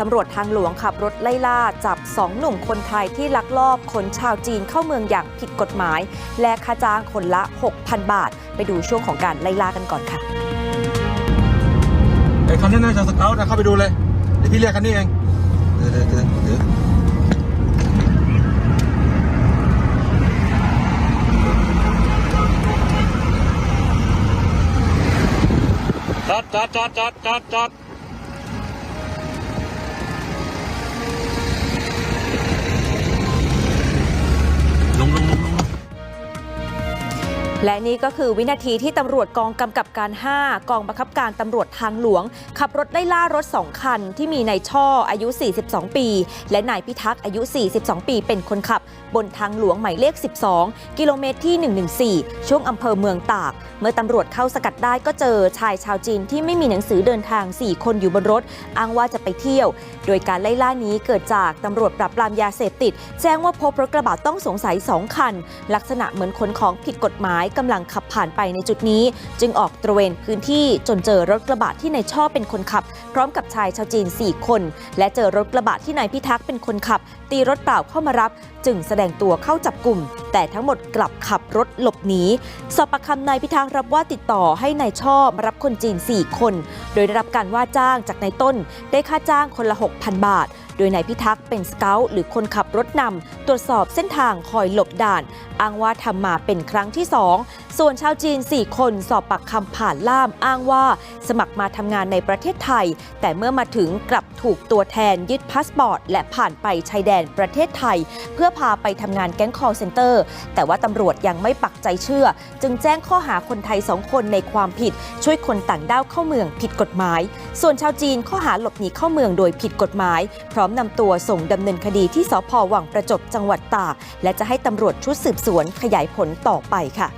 ตำรวจทางหลวงขับรถไล่ล่าจับ2หนุ่มคนไทยที่ลักลอบขนชาวจีนเข้าเมืองอย่างผิดกฎหมาย และค่าจ้างคนละ 6,000 บาท ไปดูช่วงของการไล่ล่ากันก่อนค่ะไอ้คันนี้น่าจะสเกลนะเข้าไปดูเลยเดี๋ยวพี่เรียกคันนี้เองเดี๋ยวเดี๋ยวเดี๋ยวเดี๋ยวจอดจอดจอดจอดจอด และนี่ก็คือวินาทีที่ตำรวจกองกำกับการ 5 กองบังคับการตำรวจทางหลวง ขับรถไล่ล่ารถ 2 คัน ที่มีนายช่ออายุ 42 ปี และนายพิทักษ์อายุ 42 ปี เป็นคนขับ บนทางหลวงหมายเลข 12 กิโลเมตรที่ 114 ช่วงอำเภอเมืองตาก เมื่อตำรวจเข้าสกัดได้ก็เจอชายชาวจีนที่ไม่มีหนังสือเดินทาง 4 คนอยู่บนรถ อ้างว่าจะไปเที่ยว โดยการไล่ล่านี้เกิดจากตำรวจปราบปรามยาเสพติด แจ้งว่าพบรถกระบะต้องสงสัย 2 คัน ลักษณะเหมือนขนของผิดกฎหมายกำลังขับผ่านไปในจุดนี้ จึงออกตระเวนพื้นที่จนเจอรถกระบะที่นายช่อเป็นคนขับ พร้อมกับชายชาวจีน 4 คน และเจอรถกระบะที่นายพิทักษ์เป็นคนขับ ตีรถเปล่าเข้ามารับ จึงแสดงตัวเข้าจับกลุ่ม แต่ทั้งหมดกลับขับรถหลบหนีสอบปากคำนายพิทักษ์รับว่าติดต่อให้นายช่อมารับคนจีน 4 คน โดยได้รับการว่าจ้างจากนายต้นได้ค่าจ้างคนละ 6,000 บาท โดยนายพิทักษ์เป็นสเกลหรือคนขับรถนำตรวจสอบเส้นทางคอยหลบด่าน อ้างว่าทำมาเป็นครั้งที่ 2 ส่วนชาวจีน 4 คนสอบปากคำผ่านล่ามอ้างว่า สมัครมาทำงานในประเทศไทย แต่เมื่อมาถึงกลับถูกตัวแทนยึดพาสปอร์ต และผ่านไปชายแดนประเทศไทย เพื่อพาไปทำงานแก๊ง call center แต่ว่าตำรวจยังไม่ปักใจเชื่อ จึงแจ้งข้อหาคนไทย2คนในความผิด ช่วยคนต่างด้าวเข้าเมืองผิดกฎหมาย ส่วนชาวจีนข้อหาหลบหนีเข้าเมืองโดยผิดกฎหมายพร้อมมนำตัวส่งดำเนินคดีที่สพวังประจบจังหวัดตาก และจะให้ตำรวจชุดสืบสวนขยายผลต่อไปค่ะ